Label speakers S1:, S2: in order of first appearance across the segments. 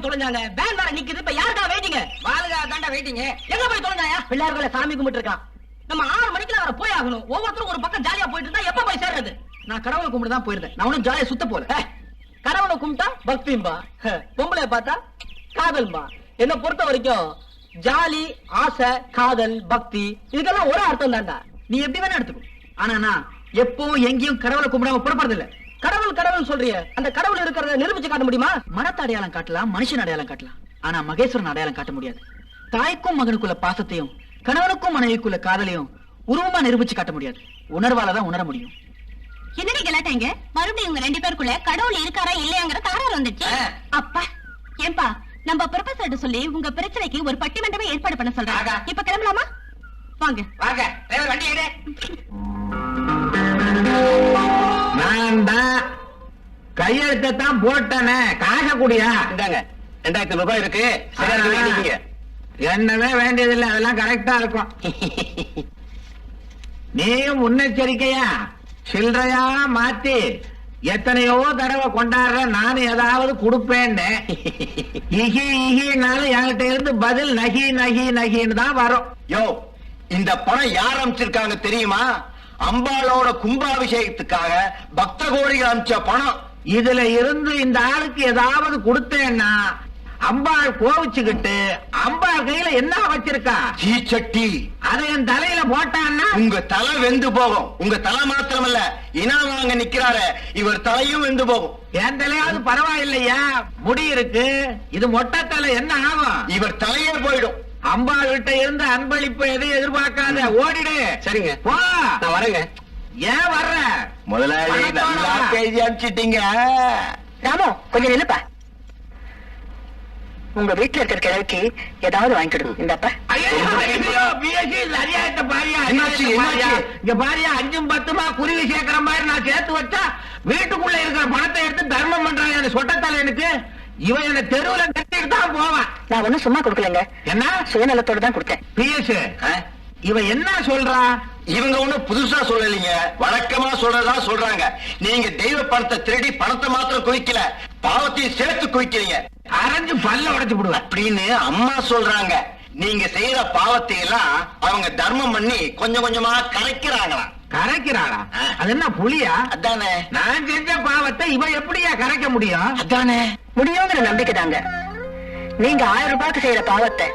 S1: போய் தொலைஞ்சாங்க. வேன் வேற நிக்குது. இப்ப யாருக்கா வெயிட்டிங்க
S2: பாலுகா தாண்டா வெயிட்டிங்க
S1: எங்க போய் தொலைஞ்சாயா? பிள்ளையார்களை சாமி கும்பிட்டு இருக்கான் நம்ம ஆறு மணிக்குல அவரை போய் ஆகணும். ஒவ்வொருத்தரும் ஒரு பக்கம் ஜாலியா போயிட்டு இருந்தா எப்ப போய் சேர்றது?
S2: நான் கடவுளை கும்பிட்டு தான் போயிருந்தேன். நான் ஒன்னும் ஜாலியா சுத்த போல.
S1: கடவுளை கும்பிட்டா பக்திம்பா பொம்பளை பார்த்தா காதல்பா என்ன பொறுத்த வரைக்கும் ஜாலி ஆசை காதல் பக்தி இதுக்கெல்லாம் ஒரு அர்த்தம் தான்டா.
S2: நீ எப்படி வேணா எடுத்துக்கோ. ஆனா நான் எப்பவும் எங்கேயும் கடவுளை கும்பிடாம புறப்படுறது இல்ல
S1: கடவுள் கடவுள் சொல்றிய. அந்த கடவுள் இருக்கிறத நிரூபிச்சு காட்ட முடியுமா?
S2: மரத்த அடையாளம் காட்டலாம் மனுஷன் அடையாளம் காட்டலாம். ஆனா மகேஸ்வரன் அடையாளம் காட்ட முடியாது. தாய்க்கும் மகனுக்குள்ள பாசத்தையும் கணவனுக்கும் மனைவிக்குள்ள காதலையும் உருவமா நிரூபிச்சு காட்ட முடியாது. உணர்வால தான் உணர முடியும்.
S3: என்னடி கலாட்டாங்க மறுபடியும் உங்க ரெண்டு பேருக்குள்ள கடவுள் இருக்காரா இல்லையாங்கிற தகராறு வந்துச்சு. அப்பா ஏன்பா நம்ம ப்ரொஃபசர்ட்ட சொல்லி உங்க பிரச்சனைக்கு ஒரு பட்டிமன்றமே ஏற்பாடு பண்ண சொல்றேன்.
S2: ஆகா.
S3: இப்ப கிளம்பலாமா? வாங்க.
S2: வாங்க வண்டி
S4: கையெழுத்தை தான் போட்டனே காசை குடியா?
S5: இந்தாங்க ரெண்டாயிரத்தி ரூபாய் இருக்கு.
S4: என்னவே வேண்டியதில்லை அதெல்லாம் கரெக்டா இருக்கும். நீயும் முன்னெச்சரிக்கையா? சில்லறையா மாத்தி எத்தனையோ தடவை கொண்டாடுற நானும் ஏதாவது கொடுப்பேன்னு. இகி இகினாலும் என்கிட்ட இருந்து பதில் நகி நகி நகின்னு தான் வரும்.
S5: யோ இந்த பணம் யார் அமைச்சிருக்காங்க தெரியுமா? அம்பாளோட கும்பாபிஷேகத்துக்காக பக்த கோடிகள் அமைச்ச பணம்.
S4: இதுல இருந்து இந்த ஆளுக்கு ஏதாவது கொடுத்தேன்னா அம்பாள் கோவிச்சுக்கிட்டு அம்பாள் கையில என்ன வச்சிருக்கா?
S5: சீச்சட்டி.
S4: அதை என் தலையில போட்டான்னா?
S5: உங்க தலை வெந்து போகும். உங்க தலை மாத்திரமல்ல இனாம் வாங்க நிக்கிறாரு இவர் தலையும் வெந்து போகும்.
S4: என் தலையாவது பரவாயில்லையா? முடி இருக்கு. இது மொட்டை தலை என்ன ஆகும்?
S5: இவர் தலையே போயிடும்.
S4: அம்பாள் கிட்ட இருந்து அன்பளிப்பு எதையும் எதிர்பார்க்காத. ஓடிடு.
S5: சரிங்க.
S4: போ.
S5: நான் வரேங்க.
S4: ஏன் வர்ற?
S5: முதலாளி. நல்லா பேசி அனுப்பிச்சிட்டீங்க.
S6: ராமு கொஞ்சம் நில்லுப்பா. உங்க வீட்டுல இருக்கிற கிழவிக்கு ஏதாவது வாங்கிக்கிடு இந்தப்பா?
S4: இங்க பாரியா அஞ்சும் பத்துமா? குருவி சேர்க்கிற மாதிரி நான் சேர்த்து வச்சா வீட்டுக்குள்ள இருக்கிற பணத்தை எடுத்து தர்மம் பண்றாங்க அந்த சொட்டத்தால எனக்கு. இவன் என்ன தெருவுல கட்டிட்டு தான் போவான்.
S6: நான் ஒண்ணும் சும்மா கொடுக்கலங்க.
S4: என்ன?
S6: சுயநலத்தோட தான் கொடுத்தேன்.
S4: பிஎஸ்? இவன் என்ன சொல்றா?
S5: இவங்க ஒண்ணும் புதுசா சொல்லலீங்க. வழக்கமா சொல்றதா சொல்றாங்க. நீங்க தெய்வ பணத்தை திருடி பணத்தை மாத்திரம் குவிக்கல. பாவத்தையும் சேர்த்து குவிக்கிறீங்க.
S4: அரைஞ்சு பல்ல உடைச்சு விடுவேன்
S5: அப்படின்னு அம்மா சொல்றாங்க. நீங்க செய்யற பாவத்தை எல்லாம் அவங்க தர்மம் பண்ணி கொஞ்சம் கொஞ்சமா கரைக்கிறாங்களாம்.
S4: கரைக்கிறாளா. அது என்ன புலியா?
S5: அதானே.
S4: நான் செஞ்ச பாவத்தை இவன் எப்படியா கரைக்க முடியும்?
S5: அதானே.
S6: முடியுங்கிற நம்பிக்கை தாங்க. நீங்க ஆயிரம் ரூபாய்க்கு செய்யற பாவத்தை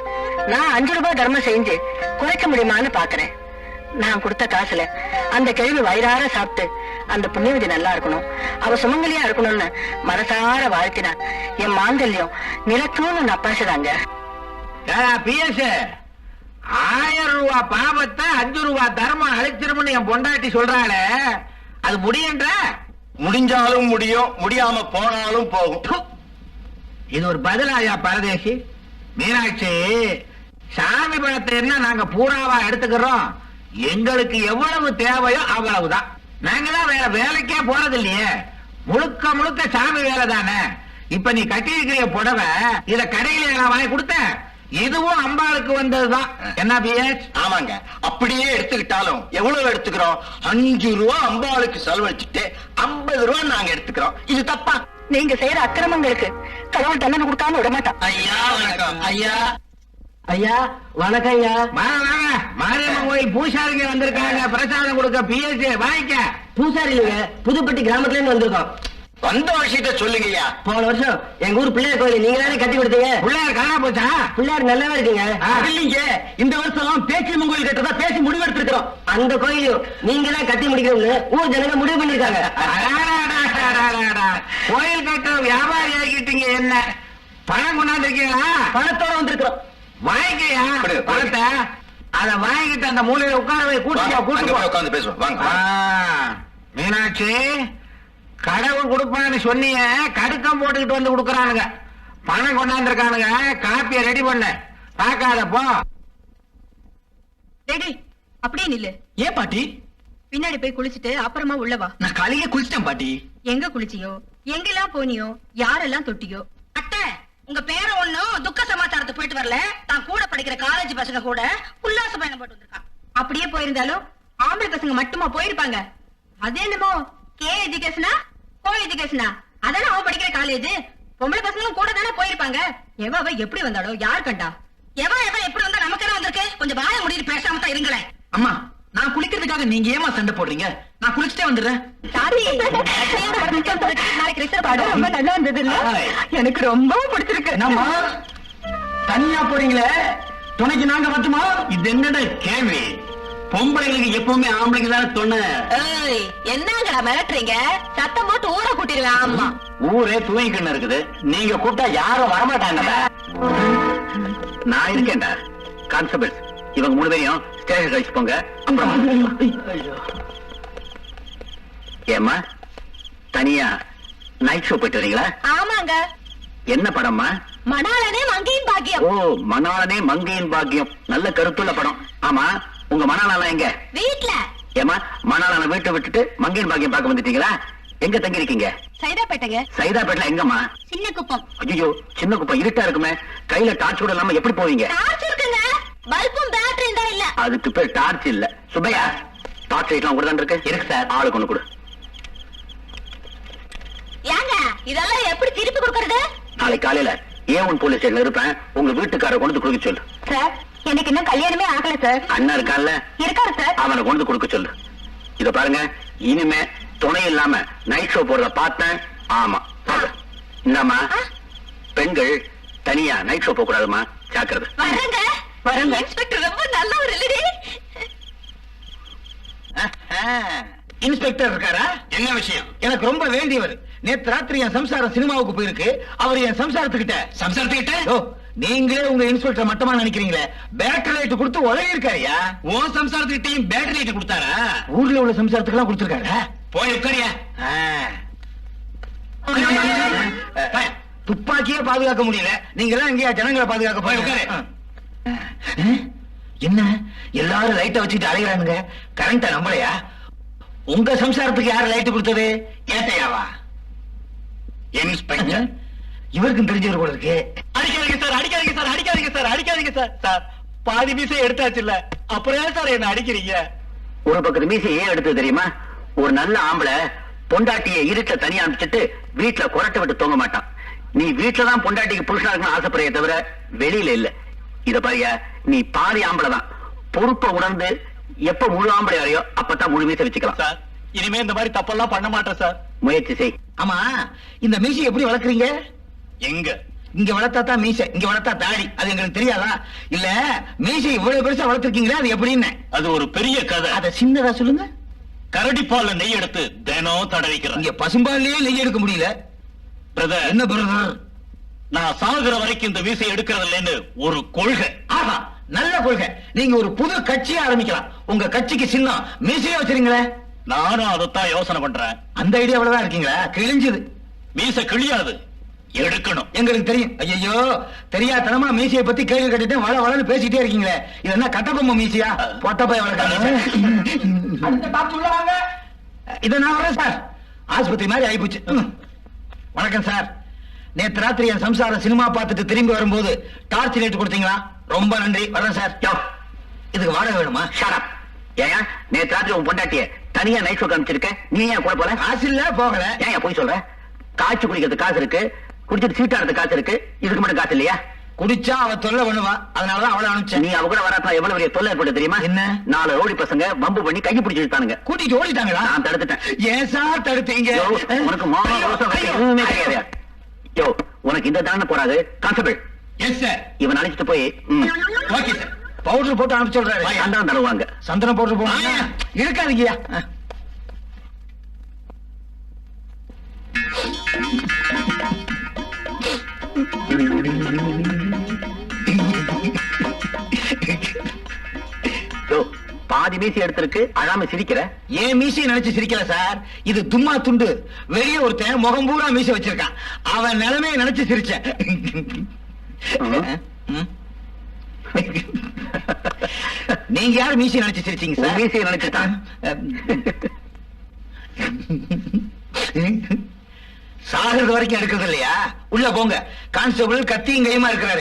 S6: நான் அஞ்சு ரூபாய் தர்மம் செஞ்சு குறைக்க முடியுமான்னு பாக்குறேன். நான் கொடுத்த காசுல அந்த கேள்வி வயிறார சாப்பிட்டு அந்த புண்ணியவதி நல்லா இருக்கணும். அவ சுமங்கலியா இருக்கணும்னு மனசார வாழ்த்தினா என் மாங்கல்யம் நிலக்கும்னு நான் பேசுறாங்க
S4: பிஎஸ். ஆயிரம் ரூபா பாவத்தை அஞ்சு ரூபா தர்மம் அழிச்சிரும்னு என் பொண்டாட்டி சொல்றாளே. அது முடியுன்ற
S5: முடிஞ்சாலும் முடியும் முடியாம போனாலும் போகும்.
S4: இது ஒரு பதிலாயா பரதேசி? மீனாட்சி சாமி பணத்தை என்ன நாங்க பூராவா எடுத்துக்கிறோம்? எங்களுக்கு எவ்வளவு தேவையோ அவ்வளவுதான். நாங்க தான் வேற வேலைக்கே போறது இல்லையே. முழுக்க முழுக்க சாமி வேலை தானே. இப்ப நீ கட்டியிருக்கிற புடவை இத கடையில நான் வாங்கி கொடுத்தேன். இதுவும் அம்பாளுக்கு வந்ததுதான். என்ன பிஎஸ்
S5: ஆமாங்க. அப்படியே எடுத்துக்கிட்டாலும் எவ்வளவு எடுத்துக்கிறோம்? அஞ்சு ரூபா அம்பாளுக்கு செலவழிச்சுட்டு ஐம்பது ரூபா நாங்க எடுத்துக்கிறோம். இது தப்பா?
S6: நீங்க செய்யற அக்கிரமங்களுக்கு கடவுள் தண்டனை கொடுக்காம விட மாட்டான்.
S5: ஐயா வணக்கம். ஐயா.
S1: ஐயா வணக்கம் ஐயா.
S4: மாரியம்மன் கோயில் பூசாரிங்க வந்திருக்காங்க. பிரசாதம் கொடுக்க பிஎஸ் வாங்கிக்க.
S1: பூசாரி இல்லைங்க புதுப்பட்டி கிராமத்துல இருந்து வந்திருக்கோம்.
S5: வந்த விஷயத்த சொல்லுங்கய்யா
S1: போன வருஷம் எங்க ஊர் பிள்ளையார் கோயில் நீங்க தானே கட்டி கொடுத்தீங்க.
S4: பிள்ளையார் காணா போச்சா?
S1: பிள்ளையார் நல்லாவே இருக்கீங்க. இல்லைங்க இந்த வருஷம் பேச்சியம்மன் கோயில் கட்டதா பேசி முடிவெடுத்திருக்கிறோம் அந்த கோயிலையும் நீங்க தான் கட்டி முடிக்கணும்னு ஊர் ஜனங்க முடிவு பண்ணிருக்காங்க.
S4: கோயில் கட்டுற வியாபாரி ஆகிட்டீங்க என்ன? பணம் கொண்டாந்துருக்கீங்களா
S1: பணத்தோட வந்திருக்கிறோம்.
S4: வாங்கிக்கயா. பணத்தை? அத வாங்கிட்டு அந்த மூலையில உட்கார போய் கூட்டு.
S5: உட்காந்து பேசுவோம். வாங்க
S4: மீனாட்சி கடவுள் கொடுப்பான்னு சொன்னீங்க கடுக்கம் போட்டுக்கிட்டு வந்து கொடுக்கறானுங்க. பணம் கொண்டாந்துருக்கானுங்க காப்பிய ரெடி பண்ண. பாக்காத போ.
S3: டேய், அப்படியே நில்லு.
S2: ஏன் பாட்டி?
S3: பின்னாடி போய் குளிச்சுட்டு அப்புறமா உள்ள வா.
S2: நான் காலையிலே குளிச்சிட்டேன் பாட்டி.
S3: எங்க குளிச்சியோ? எங்கெல்லாம் போனியோ? யாரெல்லாம் தொட்டியோ? அத்தை உங்க பேர ஒண்ணும் துக்க சமாச்சாரத்துக்கு போயிட்டு வரல. தான் கூட படிக்கிற காலேஜ் பசங்க கூட உல்லாச பயணம் போட்டு வந்திருக்கான் அப்படியே போயிருந்தாலும் ஆம்பளை பசங்க மட்டுமா போயிருப்பாங்க? அது என்னமோ கே எஜுகேஷனா கோ எஜுகேஷனா அதானே அவன் படிக்கிற காலேஜ் பொம்பளை பசங்களும் கூட தானே போயிருப்பாங்க. எவ அவ எப்படி வந்தாளோ யார் கண்டா? எவ எவ எப்படி வந்தா நமக்கு என்ன வந்திருக்கு? கொஞ்சம் வாய முடிட்டு பேசாம தான் இருங்களேன்.
S7: அம்மா நான் குளிக்கிறதுக்காக நீங்க ஏமா சண்டை போடுறீங்க? நான் குளிச்சுட்டே வந்துடுறேன்.
S3: நாளைக்கு ரொம்ப நல்லா இருந்தது எனக்கு ரொம்ப பிடிச்சிருக்கு.
S7: தனியா போறீங்களே? துணைக்கு நாங்க வரட்டுமா?
S8: இது என்னடா கேள்வி? பொம்பளைங்களுக்கு எப்பவுமே ஆம்பளைங்க தானே
S3: ஏய் என்னங்கடா மிரட்டுறீங்க? சத்தம் போட்டு ஊரை கூட்டிடுவேன் ஆமா
S8: ஊரே தூங்கிக்கண்ணு இருக்குது. நீங்க கூட்டா யாரும் வரமாட்டாங்கடா. நான் இருக்கேன்டா. கான்ஸ்டபிள் இவங்க மூணு பேரையும் ஸ்டேஷன் கழிச்சு போங்க. ஏம்மா தனியா நைட் ஷோ போயிட்டு வரீங்களா?
S3: ஆமாங்க.
S8: என்ன படம்மா?
S3: மணாலனே மங்கையின் பாக்கியம்.
S8: ஓ மணாலனே மங்கையின் பாக்கியம். நல்ல கருத்துள்ள படம். ஆமா உங்க மணாலாம் எங்க?
S3: வீட்ல.
S8: ஏமா மணாலான வீட்டை விட்டுட்டு மங்கையின் பாக்கியம் பார்க்க வந்துட்டீங்களா? எங்க தங்கி இருக்கீங்க
S3: சைதாப்பேட்டைங்க.
S8: சைதாப்பேட்டில் எங்கம்மா?
S3: சின்ன குப்பம்.
S8: ஐயோ சின்ன குப்பை இருட்டா இருக்குமே. கையில டார்ச் கூட இல்லாம எப்படி போவீங்க?
S3: டார்ச் இருக்குங்க. பல்பும் பேட்டரியும் தான் இல்ல.
S8: அதுக்கு பேர் டார்ச் இல்ல. சுப்பையா டார்ச் லைட்லாம் கூட தான் இருக்கு? இருக்கு சார். ஆளுக்கு ஒண்ணு கொடு.
S3: ஏங்க இதெல்லாம் எப்படி திருப்பி கொடுக்கறது?
S8: நாளை காலையில ஏ ஒன் போலீஸ் ஸ்டேஷன்ல இருப்பேன்? உங்க வீட்டுக்கார கொண்டு கொடுக்க சொல்லு.
S3: சார் எனக்கு இன்னும் கல்யாணமே ஆகல சார்.
S8: அண்ணா இருக்கான்ல
S3: இருக்காரு சார்.
S8: அவனை கொண்டு கொடுக்க சொல்லு. இத பாருங்க இனிமே துணை இல்லாம நைட் ஷோ போடுறத பார்த்தேன். ஆமா. இந்தாம்மா பெண்கள் தனியா நைட் ஷோ போக கூடாதுமா ஜாக்கிரதை.
S3: வரங்க. வரங்க. இன்ஸ்பெக்டர் ரொம்ப நல்ல ஒரு இல்லடி
S7: இன்ஸ்பெக்டர் இருக்காரா?
S8: என்ன விஷயம்?
S7: எனக்கு ரொம்ப வேண்டியவர். நேத்து ராத்திரி என் சம்சாரம் சினிமாவுக்கு போயிருக்கு. அவர் என் சம்சாரத்துக்கிட்ட
S8: சம்சாரத்துக்கிட்ட?
S7: ஓ நீங்களே உங்க இன்ஸ்பெக்டர் மட்டமா நினைக்கிறீங்களே? பேட்டரி லைட் கொடுத்து உதவி இருக்காருயா
S8: உன் சம்சாரத்துக்கிட்டையும் பேட்டரி லைட் கொடுத்தாரா?
S7: ஊர்ல உள்ள சம்சாரத்துக்கு எல்லாம் கொடுத்திருக்காரு?
S8: போய் உட்காரியா.
S7: துப்பாக்கியே பாதுகாக்க முடியல. நீங்க எல்லாம் எங்கேயா ஜனங்களை பாதுகாக்க
S8: போய் உட்காரு.
S7: என்ன? எல்லாரும் லைட்ட வச்சுட்டு அலைகிறானுங்க கரண்ட நம்பலையா? உங்க சம்சாரத்துக்கு யாரு லைட் கொடுத்தது? ஏட்டையாவா?
S8: இன்ஸ்பெக்டர்.
S7: இவருக்கும் தெரிஞ்சவர் போல இருக்கு.
S8: அடிக்காதீங்க சார் அடிக்காதீங்க சார் அடிக்காதீங்க சார் அடிக்காதீங்க சார். சார் பாதி மீசை எடுத்தாச்சு இல்ல. அப்புறம் ஏன் சார் என்ன அடிக்கிறீங்க? ஒரு பக்கத்து மீசை ஏன் எடுத்து தெரியுமா? ஒரு நல்ல ஆம்பளை பொண்டாட்டிய இருட்ட தனியா அனுப்பிச்சிட்டு வீட்டுல குரட்டை விட்டு தூங்க மாட்டான். நீ வீட்டுல தான் பொண்டாட்டிக்கு புருஷனா இருக்கணும் ஆசைப்படுறிய தவிர வெளியில இல்ல. இத பாரியா நீ பாதி ஆம்பளை தான். பொறுப்பை உணர்ந்து எப்ப முழு ஆம்பளை வரையோ அப்பதான் முழு மீசை வச்சுக்கலாம்.
S9: சார் இனிமே இந்த மாதிரி தப்பெல்லாம் பண்ண மாட்டேன் சார்.
S8: முயற்சி செய்.
S7: ஆமா இந்த மீசை எப்படி வளர்க்குறீங்க?
S9: எங்க?
S7: இங்க வளர்த்தா தான் மீசை இங்க வளர்த்தா தாடி. அது எங்களுக்கு தெரியாதா? இல்ல மீசை இவ்வளவு பெருசா வளர்த்திருக்கீங்களா? அது எப்படின்னு?
S9: அது ஒரு பெரிய கதை.
S7: அத சின்னதா சொல்லுங்க.
S9: கரடி பால்ல நெய் எடுத்து தினம் தடவிக்கிறேன்.
S7: இங்க பசும்பால்லயே நெய் எடுக்க முடியல.
S9: பிரதர்
S7: என்ன பிரதர்
S9: நான் சாகுற வரைக்கும் இந்த வீசை எடுக்கிறது இல்லைன்னு ஒரு கொள்கை.
S7: ஆஹா நல்ல கொள்கை. நீங்க ஒரு புது கட்சியை ஆரம்பிக்கலாம். உங்க கட்சிக்கு சின்னம். மீசையே வச்சிருங்களே
S9: நானும் அதைத்தான் யோசனை பண்றேன்.
S7: அந்த ஐடியாவில தான் இருக்கீங்களா? கிழிஞ்சது.
S9: மீசை கிழியாது. எடுக்கணும்.
S7: எங்களுக்கு தெரியும். ஐயோ தெரியாதனமா மீசையை பத்தி கேள்வி கேட்டுட்டு வள வளன்னு பேசிட்டே இருக்கீங்களே. இது என்ன கட்டபொம்மை மீசையா? பொட்டப்பை வளர்க்காங்க இத நான் வரேன் சார். ஆஸ்பத்திரி மாதிரி ஆயிப்போச்சு. ம். வணக்கம் சார். நேத்து ராத்திரி என் சம்சாரம் சினிமா பார்த்துட்டு திரும்பி வரும்போது டார்ச் லைட் கொடுத்தீங்களா? ரொம்ப நன்றி. வரேன் சார். இதுக்கு வாடகை வேணுமா?
S8: ஷாரப் ஏன் நேத்து ராத்திரி உன் பொண்டாட்டிய தனியா நைட் ஷோ காமிச்சிருக்க? நீ ஏன் கூட போல?
S7: காசு இல்ல போகல.
S8: ஏன் போய் சொல்ற? காய்ச்சி குடிக்கிறது காசு இருக்கு. குடிச்சிட்டு சீட்டாடுறது காசு இருக்கு. இதுக்கு மட்டும் காசு இல்லையா?
S7: குடிச்சா அவ தொல்லை பண்ணுவா. அதனாலதான் அவளை அனுப்பிச்சேன்.
S8: நீ அவ கூட வராத்தா எவ்வளவு பெரிய தொல்லை ஏற்பட்டு தெரியுமா?
S7: என்ன?
S8: நாலு ஓடி பசங்க பம்பு பண்ணி கையை பிடிச்சி இழுத்தானுங்க.
S7: கூட்டிட்டு ஓடிட்டாங்களா?
S8: நான் தடுத்துட்டேன்.
S7: ஏன் சார் தடுத்தீங்க?
S8: உனக்கு வைக்க எதுவுமே கிடையாது. யோ உனக்கு இந்த தானே போறாது. கான்ஸ்டபிள்
S7: எஸ் சார்
S8: இவன் அழைச்சிட்டு போய்
S7: ஓகே சார் பவுடர் போட்டு அனுப்பிச்சு சொல்றாரு
S8: சந்தனம் தடவுவாங்க
S7: சந்தனம் பவுடர் போட்டு. இருக்காதீங்கயா
S8: யோ பாதி மீசி எடுத்திருக்கு அழாம சிரிக்கிற?
S7: ஏன் மீசையை நினைச்சு சிரிக்கல சார்? இது தும்மா துண்டு. வெளியே ஒருத்தன் முகம் பூரா மீசை வச்சிருக்கான். அவன் நிலைமையை நினைச்சு சிரிச்சேன். ம். நீங்க யார் மீசை நினைச்சு சிரிச்சீங்க சார்?
S8: மீசையை நினைச்சுட்டான்
S7: சாகிறது வரைக்கும் எடுக்கிறது இல்லையா? உள்ள போங்க. கான்ஸ்டபிள் கத்தியும் கையுமா இருக்கிறாரு.